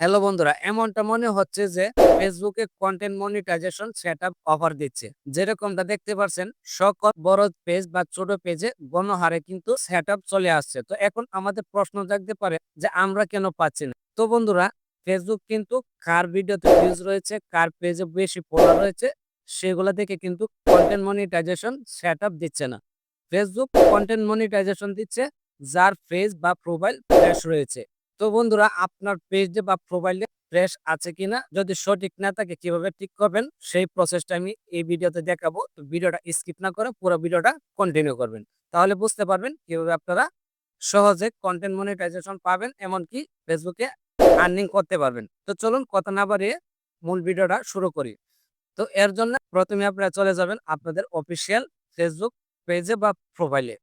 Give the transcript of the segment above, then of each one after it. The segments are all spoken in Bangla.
হ্যালো বন্ধুরা, এমনটা মনে হচ্ছে যে ফেসবুকে কন্টেন্ট মনিটাইজেশন সেটআপ অফার দিচ্ছে। যেরকমটা দেখতে পাচ্ছেন সকল বড় পেজ বা ছোট পেজে গণহারে কিন্তু সেটআপ চলে আসছে। তো এখন আমাদের প্রশ্ন জাগতে পারে যে আমরা কেন পাচ্ছি না? তো বন্ধুরা ফেসবুক কিন্তু কার ভিডিওতে ভিউজ রয়েছে, কার পেজে বেশি ফলোয়ার রয়েছে, সেগুলো দেখে কিন্তু কন্টেন্ট মনিটাইজেশন সেটআপ দিচ্ছে না। ফেসবুক কন্টেন্ট মনিটাইজেশন দিচ্ছে, যার পেজ বা প্রোফাইল ফ্রেশ রয়েছে। তো বন্ধুরা, আপনার পেজে বা প্রোফাইলে ফ্রেশ আছে কিনা, যদি সঠিক না থাকে কীভাবে ঠিক করবেন, সেই প্রসেসটা আমি এই ভিডিওতে দেখাবো। তো ভিডিওটা স্কিপ না করে পুরো ভিডিওটা কন্টিনিউ করবেন। তাহলে বুঝতে পারবেন কীভাবে আপনারা সহজে কন্টেন্ট মনিটাইজেশন পাবেন, এমনকি ফেসবুকে আর্নিং করতে পারবেন। তো চলুন কথা না বাড়িয়ে মূল ভিডিওটা শুরু করি। তো এর জন্য প্রথমে আপনারা চলে যাবেন আপনাদের অফিসিয়াল ফেসবুক পেজে বা প্রোফাইলে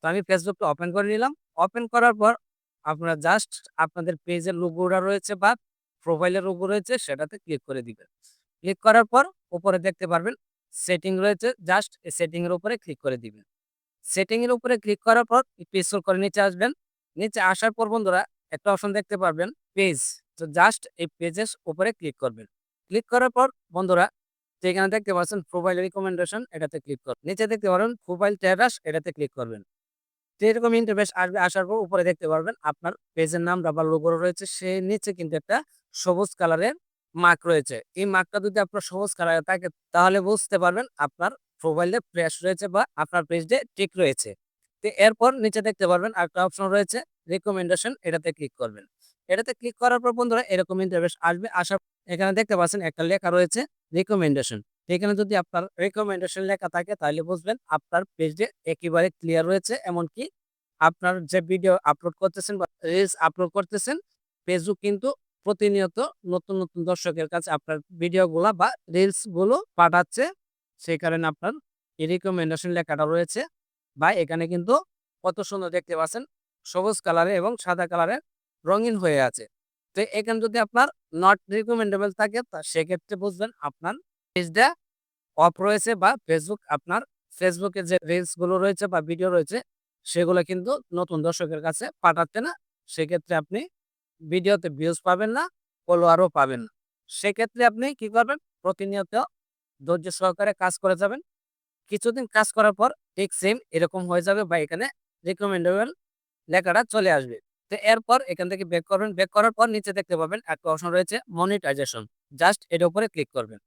তো আমি ফেসবুকটা ওপেন করে নিলাম। ওপেন করার পর আপনারা জাস্ট আপনাদের পেজের লোগোটা রয়েছে বা প্রোফাইলের লোগো রয়েছে, সেটাতে ক্লিক করে দিবেন। ক্লিক করার পর উপরে দেখতে পারবেন সেটিং রয়েছে জাস্ট এই সেটিং এর উপরে ক্লিক করে দিবেন। সেটিং এর উপরে ক্লিক করার পর স্ক্রল করে নিচে আসবেন। নিচে আসার পর বন্ধুরা, একটা অপশন দেখতে পারবেন পেজ তো জাস্ট এই পেজের উপরে ক্লিক করবেন। ক্লিক করার পর বন্ধুরা যেখানে দেখতে পাচ্ছেন প্রোফাইল রিকমেন্ডেশন এটাতে ক্লিক করবেন। নিচে দেখতে পারবেন প্রোফাইল স্ট্যাটাস এটাতে ক্লিক করবেন। তো এরকম ইন্টারফেস আসবে, আসার পর উপরে দেখতে পারবেন আপনার পেজের নাম বা লোগো রয়েছে। সে নিচে কিন্তু একটা সবুজ কালারের মার্ক রয়েছে। এই মার্কটা যদি আপনার সবুজ কালারে থাকে, তাহলে বুঝতে পারবেন আপনার প্রোফাইলে ফ্রেশ রয়েছে বা আপনার পেজে ঠিক রয়েছে। তো এরপর নিচে দেখতে পারবেন একটা অপশন রয়েছে রিকমেন্ডেশন এটাতে ক্লিক করবেন। এটাতে ক্লিক করার পর বন্ধুরা এরকম ইন্টারফেস আসবে। আসার এখানে দেখতে পাচ্ছেন একটা লেখা রয়েছে রিকমেন্ডেশন এখানে যদি আপনার রেকমেন্ডেশন লেখা থাকে, তাহলে বুঝবেন আপনার পেজে একেবারে ক্লিয়ার রয়েছে। এমনকি আপনার যে ভিডিও আপলোড করতেছেন বা রিলস আপলোড করতেছেন ফেসবুক কিন্তু প্রতিনিয়ত নতুন নতুন দর্শকের কাছে আপনার ভিডিওগুলা বা রিলসগুলো পাঠাচ্ছে। সেই কারণে আপনার এই রিকমেন্ডেশন লেখাটা রয়েছে। বা এখানে কিন্তু কত সুন্দর দেখতে পাচ্ছেন, সবুজ কালারে এবং সাদা কালারে রঙিন হয়ে আছে। তো এখানে যদি আপনার নট রিকমেন্ডেবল থাকে, তা সেক্ষেত্রে বুঝবেন আপনার পেজটা অফ রয়েছে বা ফেসবুক আপনার ফেসবুকে যে রিলসগুলো রয়েছে বা ভিডিও রয়েছে, সেগুলো কিন্তু নতুন দর্শকের কাছে পাঠাচ্ছে না। সেক্ষেত্রে আপনি ভিডিওতে ভিউজ পাবেন না ফলোয়ারও পাবেন না। সেক্ষেত্রে আপনি কি করবেন? প্রতিনিয়ত ধৈর্য সহকারে কাজ করে যাবেন। কিছুদিন কাজ করার পর ঠিক সেম এরকম হয়ে যাবে বা এখানে রিকমেন্ডেবল লেখাটা চলে আসবে। তো এরপর এখান থেকে বেক করবেন। বেক করার পর নিচে দেখতে পাবেন একটা অপশন রয়েছে মনিটাইজেশন জাস্ট এর উপরে ক্লিক করবেন।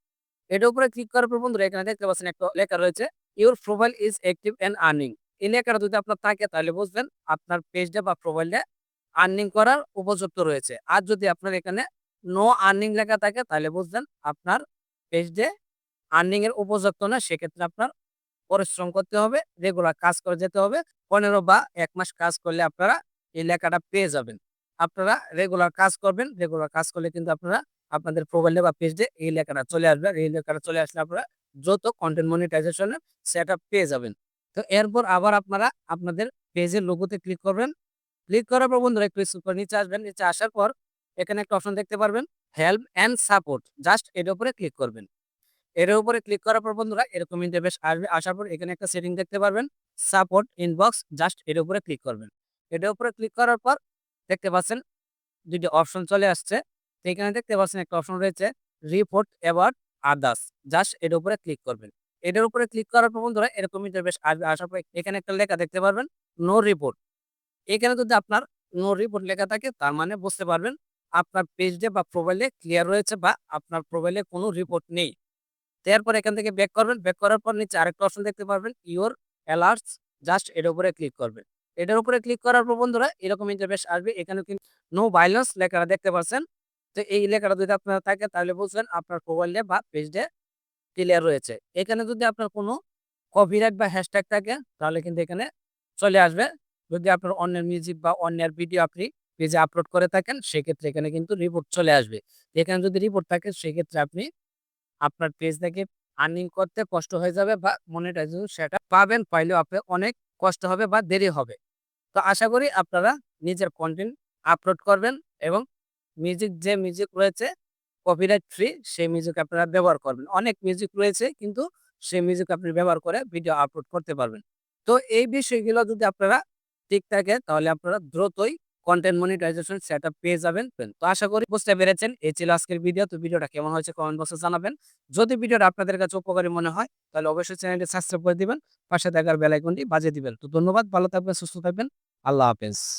এটার উপরে ক্লিক করার পর বন্ধুরা এখানে দেখতে পাচ্ছেন একটা লেখা রয়েছে your profile is active and earning এই লেখাটা যদি আপনার থাকে তাহলে বুঝবেন আপনার পেজটা বা প্রোফাইলটা আর্নিং করার উপযুক্ত রয়েছে। আর যদি আপনার এখানে নো আর্নিং লেখা থাকে তাহলে বুঝবেন আপনার পেজে আর্নিং এর উপযুক্ত না, সেক্ষেত্রে আপনার পরিশ্রম করতে হবে রেগুলার কাজ করে যেতে হবে, পনেরো বা এক মাস কাজ করলে আপনারা এই লেখাটা পেয়ে যাবেন। আপনারা রেগুলার কাজ করবেন। রেগুলার কাজ করলে কিন্তু আপনারা আপনাদের প্রোফাইলে বা পেজে এই লেখাটা চলে আসবে। এই লেখাটা চলে আসলে আপনারা যত কন্টেন্ট মনিটাইজেশনের সেটা পেয়ে যাবেন। তো এরপর আবার আপনারা আপনাদের পেজের লোগোতে ক্লিক করবেন। ক্লিক করার পর বন্ধুরা একটু স্ক্রল নিচে আসবেন। নিচে আসার পর এখানে একটা অপশন দেখতে পারবেন হেল্প অ্যান্ড সাপোর্ট জাস্ট এর উপরে ক্লিক করবেন। এর উপরে ক্লিক করার পর বন্ধুরা এরকম ইন্টারভেস আসবে। আসার পর এখানে একটা সেটিং দেখতে পারবেন সাপোর্ট ইনবক্স জাস্ট এর উপরে ক্লিক করবেন। এটার উপরে ক্লিক করার পর দেখতে পাচ্ছেন দুটি অপশন চলে আসছে। তো এখানে দেখতে পাচ্ছেন একটা অপশন রয়েছে রিপোর্ট অ্যাবাউট আদার্স জাস্ট এর উপরে ক্লিক করবেন। এটার উপরে ক্লিক করার পর বন্ধুরা এরকম ইন্টারভেস আসবে আসার পর এখানে একটা লেখা দেখতে পারবেন নো রিপোর্ট এখানে যদি আপনার নো রিপোর্ট লেখা থাকে, তার মানে বুঝতে পারবেন আপনার পেজে বা প্রোফাইলে ক্লিয়ার রয়েছে বা আপনার প্রোফাইলে কোনো রিপোর্ট নেই। তারপর এখান থেকে ব্যাক করবেন। ব্যাক করার পর নিচে আরেকটা অপশন দেখতে পারবেন ইওর অ্যালার্টস জাস্ট এর উপরে ক্লিক করবেন। এটার উপরে ক্লিক করার পর বন্ধুরা এরকম ইন্টারভেস আসবে। এখানে কিন্তু নো ভাইলেন্স লেখাটা দেখতে পাচ্ছেন। তো এই লেখাটা যদি আপনার থাকে তাহলে বুঝবেন আপনার প্রোফাইলে বা পেজে ক্লিয়ার রয়েছে। এখানে যদি আপনার কোনো কপিরাইট বা হ্যাশট্যাগ থাকে তাহলে কিন্তু এখানে চলে আসবে। যদি আপনার অন্যের মিউজিক বা অন্যের ভিডিও আপনি পেজে আপলোড করে থাকেন, সেক্ষেত্রে এখানে কিন্তু রিপোর্ট চলে আসবে। এখানে যদি রিপোর্ট থাকে, সেক্ষেত্রে আপনি আপনার পেজ থেকে আর্নিং করতে কষ্ট হয়ে যাবে বা মনিটাইজেশন সেটা পাবেন। পাইলেও আপনি অনেক কষ্ট হবে বা দেরি হবে। তো আশা করি আপনারা নিজের কন্টেন্ট আপলোড করবেন এবং মিউজিক যে মিউজিক রয়েছে কপিরাইট ফ্রি সেই মিউজিক আপনারা ব্যবহার করবেন। অনেক মিউজিক রয়েছে কিন্তু সেই মিউজিক আপনি ব্যবহার করে ভিডিও আপলোড করতে পারবেন। তো এই বিষয়গুলো যদি আপনারা ঠিক থাকে তাহলে আপনারা দ্রুতই কন্টেন্ট মনিটাইজেশন সেট আপ পেয়ে যাবেন। তো আশা করি বুঝতে পেরেছেন। এই ছিল আজকের ভিডিও তো ভিডিওটা কেমন হয়েছে কমেন্ট বক্সে জানাবেন। যদি ভিডিওটা আপনাদের কাছে উপকারী মনে হয়, তাহলে অবশ্যই চ্যানেলটি সাবস্ক্রাইব করে দিবেন। পাশে দেখার বেলাইকনটি বাজিয়ে দিবেন। তো ধন্যবাদ। ভালো থাকবেন, সুস্থ থাকবেন। আল্লাহ হাফেজ।